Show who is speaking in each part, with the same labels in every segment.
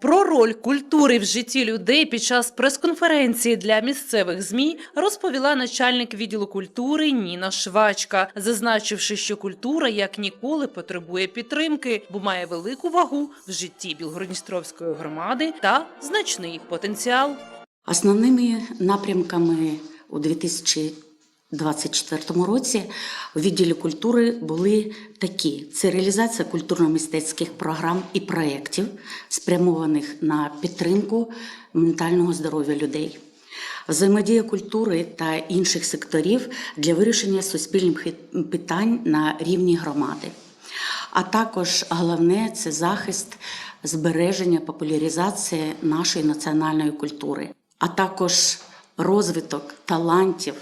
Speaker 1: Про роль культури в житті людей під час прес-конференції для місцевих змі розповіла начальник відділу культури Ніна Швачка, зазначивши, що культура як ніколи потребує підтримки, бо має велику вагу в житті Білгородністровської громади та значний потенціал.
Speaker 2: Основними напрямками у 2024 році у відділі культури були такі: це реалізація культурно-мистецьких програм і проєктів, спрямованих на підтримку ментального здоров'я людей. Взаємодія культури та інших секторів для вирішення суспільних питань на рівні громади. А також головне це захист, збереження, популяризація нашої національної культури, а також розвиток талантів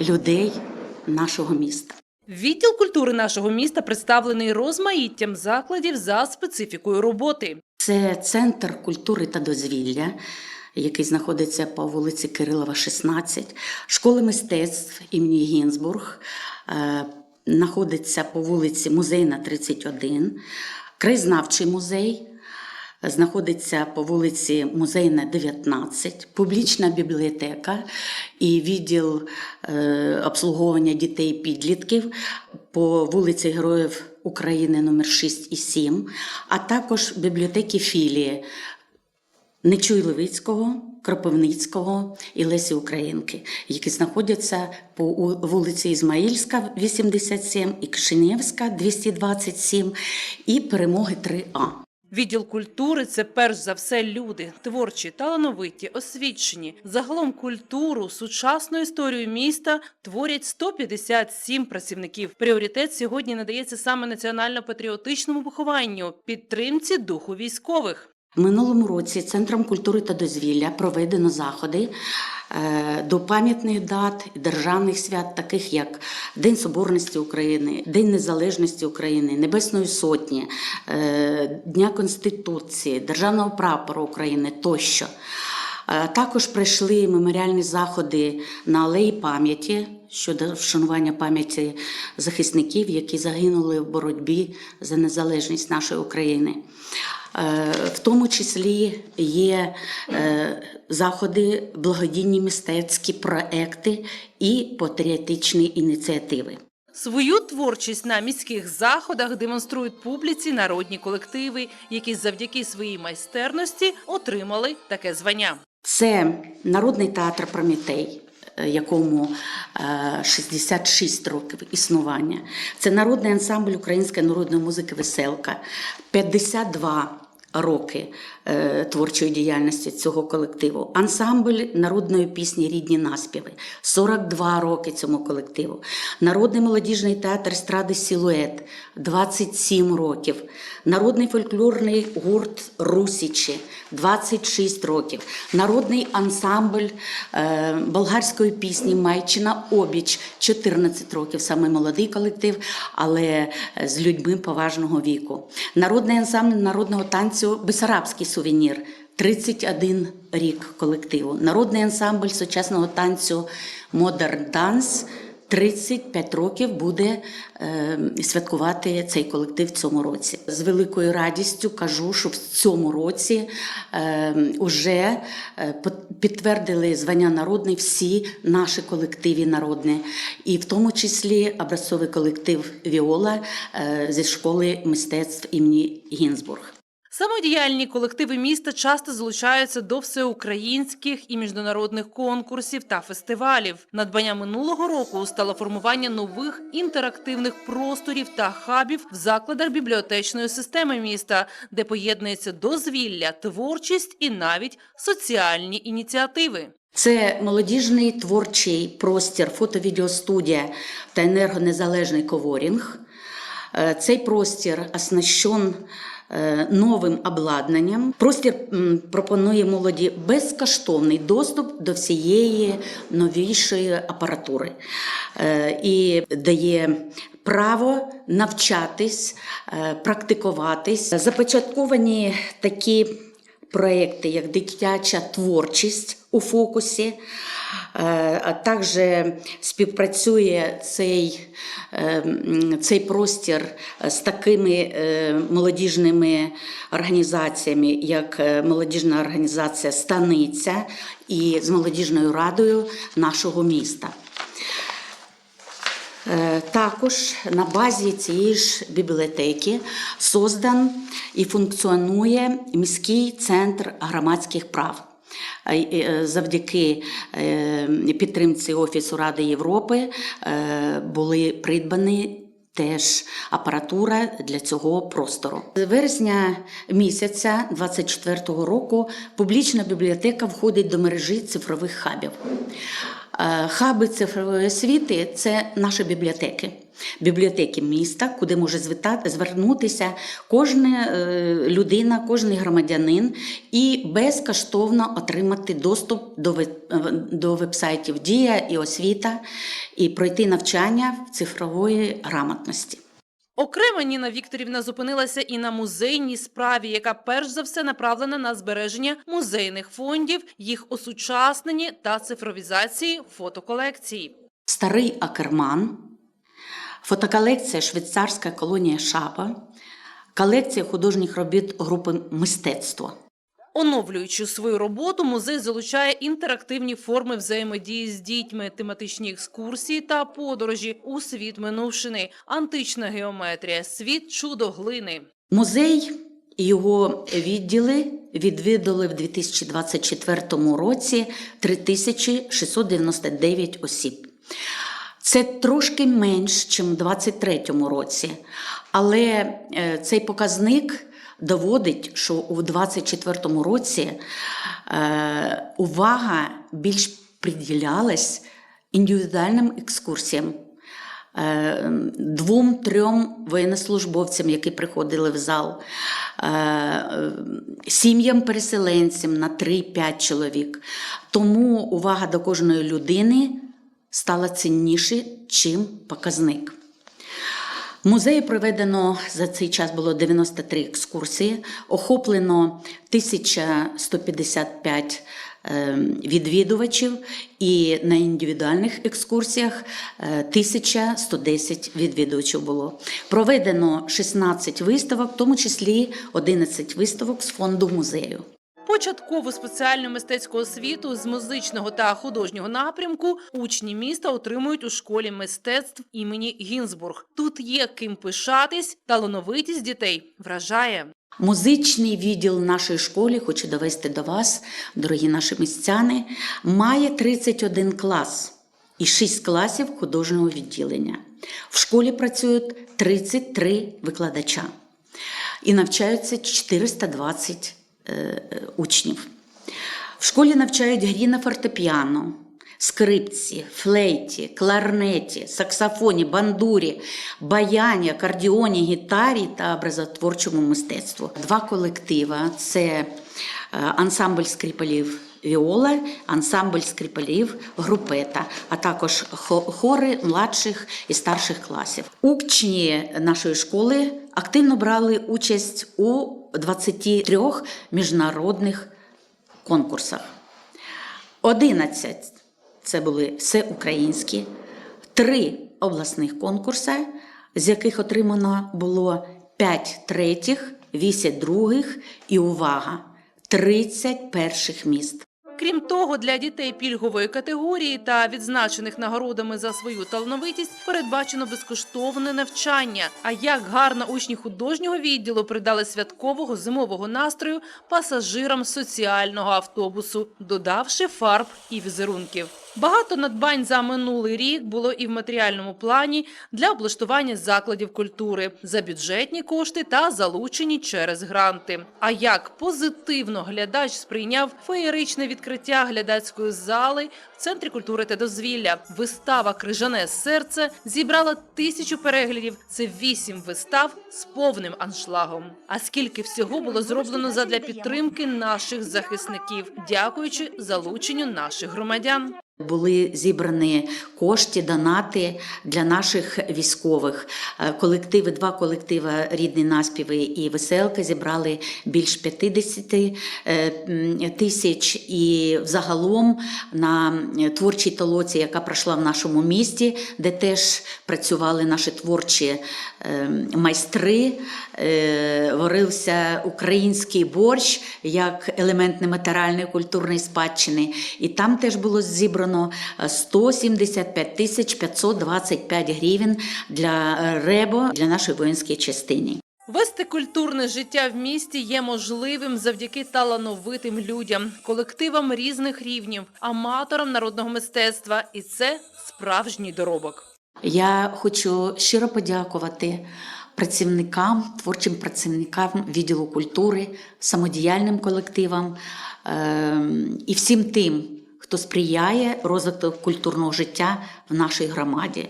Speaker 2: людей нашого міста.
Speaker 1: Відділ культури нашого міста представлений розмаїттям закладів за специфікою роботи.
Speaker 2: Це центр культури та дозвілля, який знаходиться по вулиці Кирилова, 16, школи мистецтв імені Гінзбург, е, знаходиться по вулиці Музейна, 31, краєзнавчий музей. Знаходиться по вулиці Музейна, 19, публічна бібліотека і відділ е, обслуговування дітей і підлітків по вулиці Героїв України номер 6 і 7, а також бібліотеки філії Нечуй Левицького, Кропивницького і Лесі Українки, які знаходяться по вулиці Ізмаїльська, 87, і Кишинєвська, 227, і Перемоги 3А.
Speaker 1: Відділ культури це перш за все люди, творчі, талановиті, освічені. Загалом культуру, сучасну історію міста творять 157 працівників. Пріоритет сьогодні надається саме національно-патріотичному вихованню, підтримці духу військових.
Speaker 2: Минулому році Центром культури та дозвілля проведено заходи е, до пам'ятних дат державних свят, таких як День Соборності України, День Незалежності України, Небесної Сотні, е, Дня Конституції, Державного прапору України тощо. Е, Також пройшли меморіальні заходи на алеї пам'яті щодо вшанування пам'яті захисників, які загинули в боротьбі за незалежність нашої України. Е, В тому числі є е, заходи, благодійні мистецькі проекти і патріотичні ініціативи.
Speaker 1: Свою творчість на міських заходах демонструють публіці народні колективи, які завдяки своїй майстерності отримали таке звання.
Speaker 2: Це Народний театр Прометей, е, якому е, 66 років існування. Це народний ансамбль української народної музики Веселка, 52 роки е, творчої діяльності цього колективу. Ансамбль народної пісні Рідні наспіви, 42 роки цьому колективу. Народний молодіжний театр естради Сілует, 27 років. Народний фольклорний гурт Русічі, 26 років. Народний ансамбль е, болгарської пісні Майчина Обіч, 14 років. Саме молодий колектив, але з людьми поважного віку. Народний ансамбль народного танцю Бесарабський сувенір. 31 рік колективу. Народний ансамбль сучасного танцю Modern Dance 35 років буде е, святкувати цей колектив в цьому році. З великою радістю кажу, що в цьому році е, уже е, підтвердили звання народний всі наші колективи народні, і в тому числі образцовий колектив Віола е, зі школи мистецтв імені Гінзбург.
Speaker 1: Самодіяльні колективи міста часто залучаються до всеукраїнських і міжнародних конкурсів та фестивалів. Надбання минулого року стало формування нових інтерактивних просторів та хабів в закладах бібліотечної системи міста, де поєднується дозвілля, творчість і навіть соціальні ініціативи.
Speaker 2: Це молодіжний творчий простір, фото-відеостудія та енергонезалежний коворінг. Е, Цей простір оснащен новим обладнанням. Простір пропонує молоді безкоштовний доступ до всієї новішої апаратури е, і дає право навчатись, е, практикуватись. Започатковані такі проекти як дитяча творчість у фокусі. Е, А також співпрацює цей, е, цей простір з такими е, молодіжними організаціями, як молодіжна організація Станиця і з молодіжною радою нашого міста. Е, Також на базі цієї ж бібліотеки создан і функціонує міський центр громадських прав. Е, е, Завдяки підтримці Офісу Ради Європи були придбані теж апаратура для цього простору. З вересня місяця 24-го року публічна бібліотека входить до мережі цифрових хабів. Е, Хаби цифрової освіти це наші бібліотеки. Бібліотеки міста, куди може звернутися кожна е, людина, кожен громадянин і безкоштовно отримати доступ е, до вебсайтів Дія і освіта і пройти навчання в цифрової грамотності.
Speaker 1: Окремо Ніна Вікторівна зупинилася і на музейній справі, яка перш за все направлена на збереження музейних фондів, їх осучаснені та цифровізації фотоколекції.
Speaker 2: Старий Акерман, фотоколекція Швейцарська колонія Шапа, колекція художніх робіт групи мистецтво.
Speaker 1: Оновлюючи свою роботу, музей залучає інтерактивні форми взаємодії з дітьми, тематичні екскурсії та подорожі у світ минувшини, антична геометрія, світ чудоглини.
Speaker 2: Музей і його відділи відвідали в 2024 році 3699 осіб. Це трошки менш, ніж у 2023 році, але е, цей показник доводить, що у 2024 році е, увага більш приділялась індивідуальним екскурсіям е, двом-трьом воєннослужбовцям, які приходили в зал, е, сім'ям переселенцям на 3-5 чоловік. Тому увага до кожної людини стала цінніше, чим показник. Музеї проведено за цей час було 93 екскурсії, охоплено 1155 е, відвідувачів, і на індивідуальних екскурсіях е, 1110 відвідувачів було. Проведено 16 виставок, в тому числі 11 виставок з фонду музею.
Speaker 1: Початкову спеціальну мистецьку освіту з музичного та художнього напрямку учні міста отримують у школі мистецтв імені Гінзбург. Тут є ким пишатись, талановитість дітей вражає.
Speaker 2: Музичний відділ нашої школи, хочу довести до вас, дорогі наші містяни, має 31 клас і 6 класів художнього відділення. В школі працюють 33 викладача і навчаються 420 е, е, учнів. В школі навчають грі на фортепіано, скрипці, флейті, кларнеті, саксофоні, бандурі, баяні, акордіоні, гітарі та образотворчому мистецтву. Два колектива це е, ансамбль скрипалів. Віола, ансамбль скрипалів, групета, а також хори младших і старших класів. Учні нашої школи активно брали участь у 23 міжнародних конкурсах. 11 це були всеукраїнські, три обласних конкурси, з яких отримано було 5 третіх, 8 других і увага 30 перших міст.
Speaker 1: Крім того, для дітей пільгової категорії та відзначених нагородами за свою талановитість передбачено безкоштовне навчання. А як гарно учні художнього відділу придали святкового зимового настрою пасажирам соціального автобусу, додавши фарб і візерунків. Багато надбань за минулий рік було і в матеріальному плані для облаштування закладів культури за бюджетні кошти та залучені через гранти. А як позитивно глядач сприйняв феєричне відкриття глядацької зали в центрі культури та дозвілля. Вистава Крижане серце зібрала тисячу переглядів. Це вісім вистав з повним аншлагом. А скільки всього було зроблено задля підтримки наших захисників, дякуючи залученню наших громадян.
Speaker 2: Були зібрані кошти, донати для наших військових. Е, Колективи, два колективи рідні наспіви і веселка зібрали більш 50 е, тисяч. І взагалом на творчій толоці, яка пройшла в нашому місті, де теж працювали наші творчі е, майстри, варився український борщ як елемент нематеріальної культурної спадщини. І там теж було зібрано е, 175 тисяч 525 гривень для е, РЕБО, для нашої воїнської частини.
Speaker 1: Вести культурне життя в місті є можливим завдяки талановитим людям, колективам різних рівнів, аматорам народного мистецтва, і це справжній доробок.
Speaker 2: Я хочу щиро подякувати працівникам, творчим працівникам відділу культури, самодіяльним колективам ем, і всім тим, хто сприяє розвитку культурного життя в нашій громаді.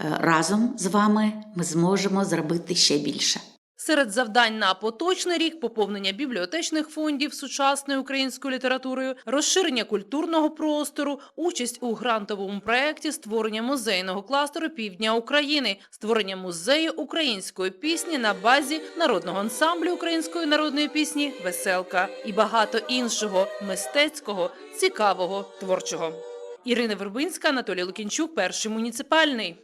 Speaker 2: Е, Разом з вами ми зможемо зробити ще більше.
Speaker 1: Серед завдань на поточний рік поповнення бібліотечних фондів сучасною українською літературою, розширення культурного простору, участь у грантовому проєкті створення музейного кластеру півдня України, створення музею української пісні на базі народного ансамблю української народної пісні Веселка і багато іншого мистецького, цікавого, творчого. Ірина Вербинська, Анатолій Лукінчук, перший муніципальний.